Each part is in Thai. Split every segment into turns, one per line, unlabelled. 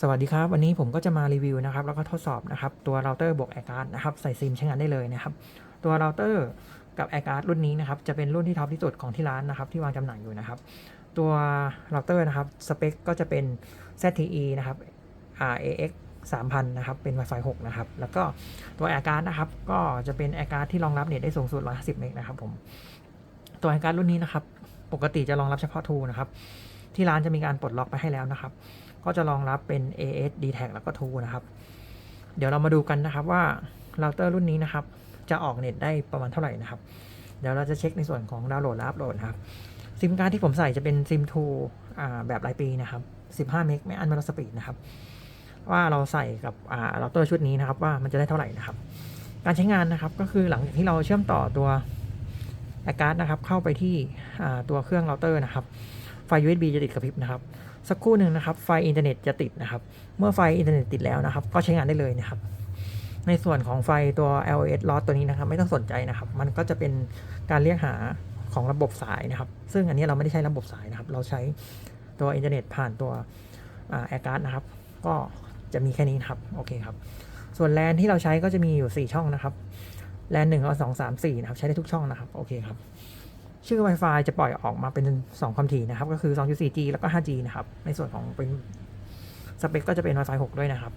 สวัสดีครับ วันนี้ผมก็จะมารีวิวนะครับแล้วก็ทดสอบนะครับตัวเราเตอร์บวกแอร์การ์ดนะครับใส่ซิมใช้งานได้เลยนะครับตัวเราเตอร์กับแอร์การ์ดรุ่นนี้นะครับจะเป็นรุ่นที่ท็อปที่สุดของที่ร้านนะครับที่วางจำหน่ายอยู่นะครับตัวเราเตอร์นะครับสเปคก็จะเป็น ZTE นะครับ RAX 3000นะครับเป็น Wi-Fi 6 นะครับ แล้วก็ตัวแอร์การ์ดนะครับก็จะเป็นแอร์การ์ดที่รองรับเน็ตได้สูงสุด 150 เมกนะครับผมตัวแอร์การ์ดรุ่นนี้นะครับปกติจะรองรับเฉพาะ True นะครับที่ร้านจะมีการปลดล็อกไปให้แล้วนะครับ ก็จะรองรับเป็น AS d t a c แล้วก็ True นะครับ เดี๋ยวเรามาดูกันนะครับว่าเราเตอร์รุ่นนี้นะครับ จะออกเน็ตได้ประมาณเท่าไหร่นะครับ เดี๋ยวเราจะเช็คในส่วนของดาวน์โหลดและอัปโหลดนะครับ ซิมการ์ดที่ผมใส่จะเป็นซิม2แบบรายปีนะครับ 15 เมกไม่อันมาลสปีดนะครับ ว่าเราใส่กับเราเตอร์ชุดนี้นะครับ ว่ามันจะได้เท่าไหร่นะครับ การใช้งานนะครับก็คือหลังจากที่เราเชื่อมต่อตัวแอการ์ดนะครับเข้าไปที่ตัวเครื่องเราเตอร์นะครับไฟ USB จะติดกระพริบนะครับ สักครู่หนึ่งนะครับ ไฟอินเทอร์เน็ตจะติดนะครับ เมื่อไฟอินเทอร์เน็ตติดแล้วนะครับ ก็ใช้งานได้เลยนะครับ ในส่วนของไฟตัว LOS loss ตัวนี้นะครับ ไม่ต้องสนใจนะครับ มันก็จะเป็นการเรียกหาของระบบสายนะครับ ซึ่งอันนี้เราไม่ได้ใช้ระบบสายนะครับ เราใช้ตัวอินเทอร์เน็ตผ่านตัวแอร์การ์ดนะครับ ก็จะมีแค่นี้นครับ โอเคครับ ส่วนแลนที่เราใช้ก็จะมีอยู่ 4 ช่องนะครับ แลนหนึ่งเอาสองสามสี่นะครับ ใช้ได้ทุกช่องนะครับ โอเคครับ ชื่อ Wi-Fi จะปล่อยออกมาเป็น 2 ความถี่นะครับ ก็คือ 2.4G แล้วก็ 5G นะครับ ในส่วนของเป็นสเปคก็จะเป็น Wi-Fi 6 ด้วยนะครับ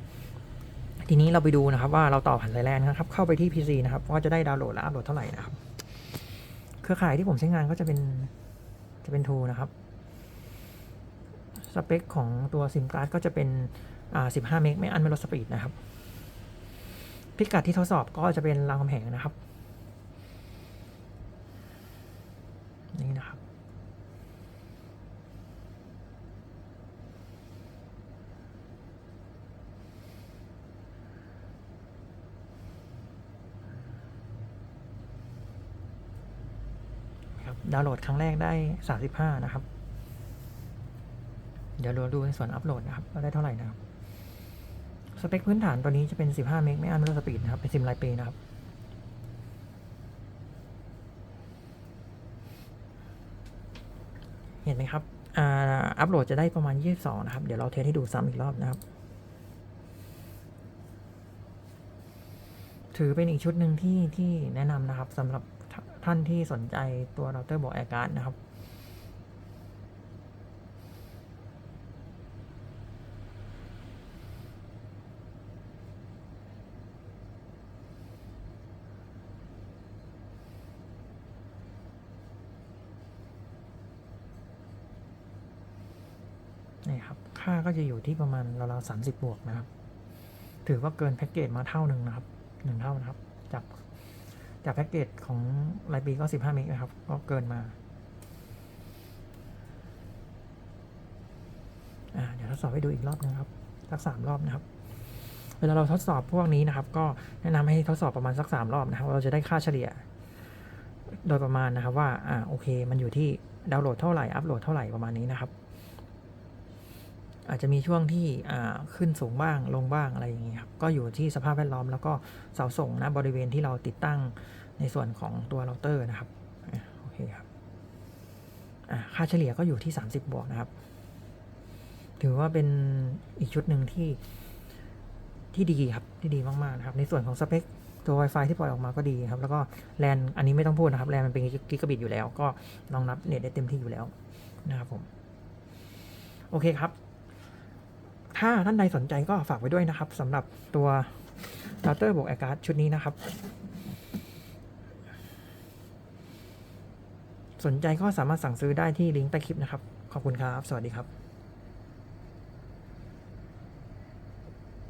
ทีนี้เราไปดูนะครับว่าเราต่อผ่านสายแลนนะครับ เข้าไปที่ PC นะครับว่าจะได้ดาวน์โหลดและอัปโหลดเท่าไหร่นะครับ เครือข่ายที่ผมใช้งานก็จะเป็นจะเป็น True นะครับ สเปคของตัวซิมการ์ดก็จะเป็นอ่า15 เมกไม่อันไม่ลดสปีดนะครับ พิกัดที่ทดสอบก็จะเป็นรามคำแหงนะครับ นี่นะครับ ครับ ดาวน์โหลดครั้งแรกได้ 35 นะครับ เดี๋ยวเราดูในส่วนอัปโหลดนะครับว่าได้เท่าไหร่นะครับ สเปคพื้นฐานตัวนี้จะเป็น 15 เมกไม่อันไม่ลดสปีดนะครับ เป็นซิมไลเปนะครับเห็นไหมครับอ่าอัปโหลดจะได้ประมาณ 22 นะครับ เดี๋ยวเราเทสให้ดูซ้ำอีกรอบนะครับ ถือเป็นอีกชุดหนึ่งที่ที่แนะนำนะครับสำหรับ ท่านที่สนใจตัวเราเตอร์บอกแอร์การ์ดนะครับนี่ครับ ค่าก็จะอยู่ที่ประมาณราวๆสามสิบบวกนะครับ ถือว่าเกินแพ็กเกจมาเท่าหนึ่งนะครับหนึ่งเท่านะครับ จาก จากแพ็กเกจของรายปีก็สิบห้าเมกนะครับ ก็เกินมาเดี๋ยวทดสอบให้ดูอีกรอบนึงครับ สักสามรอบนะครับ เวลาเราทดสอบพวกนี้นะครับ ก็แนะนำให้ทดสอบประมาณสักสามรอบนะครับ เราจะได้ค่าเฉลี่ย โดยประมาณนะครับว่า อ่า โอเค มันอยู่ที่ดาวน์โหลดเท่าไหร่ อัปโหลดเท่าไหร่ประมาณนี้นะครับ อาจจะมีช่วงที่ขึ้นสูงบ้างลงบ้างอะไรอย่างเงี้ยครับก็อยู่ที่สภาพแวดล้อมแล้วก็เสาส่งนะบริเวณที่เราติดตั้งในส่วนของตัวเราเตอร์นะครับอโอเคครับค่าเฉลี่ยก็อยู่ที่ 30 บวกนะครับ ถือว่าเป็นอีกชุดหนึ่งที่ที่ดีครับที่ดีมากๆนะครับ ในส่วนของสเปคตัว Wi-Fi ที่ปล่อยออกมาก็ดีครับ แล้วก็แลนอันนี้ไม่ต้องพูดนะครับแลนมันเป็นกิกะบิตอยู่แล้ว ก็รองรับเน็ตได้เต็มที่อยู่แล้วนะครับผม โอเคครับ ถ้าท่านใดสนใจก็ฝากไว้ด้วยนะครับสำหรับตัวเราเตอร์บวกแอร์การ์ดชุดนี้นะครับ สนใจก็สามารถสั่งซื้อได้ที่ลิงก์ใต้คลิปนะครับ ขอบคุณครับ สวัสดีครับ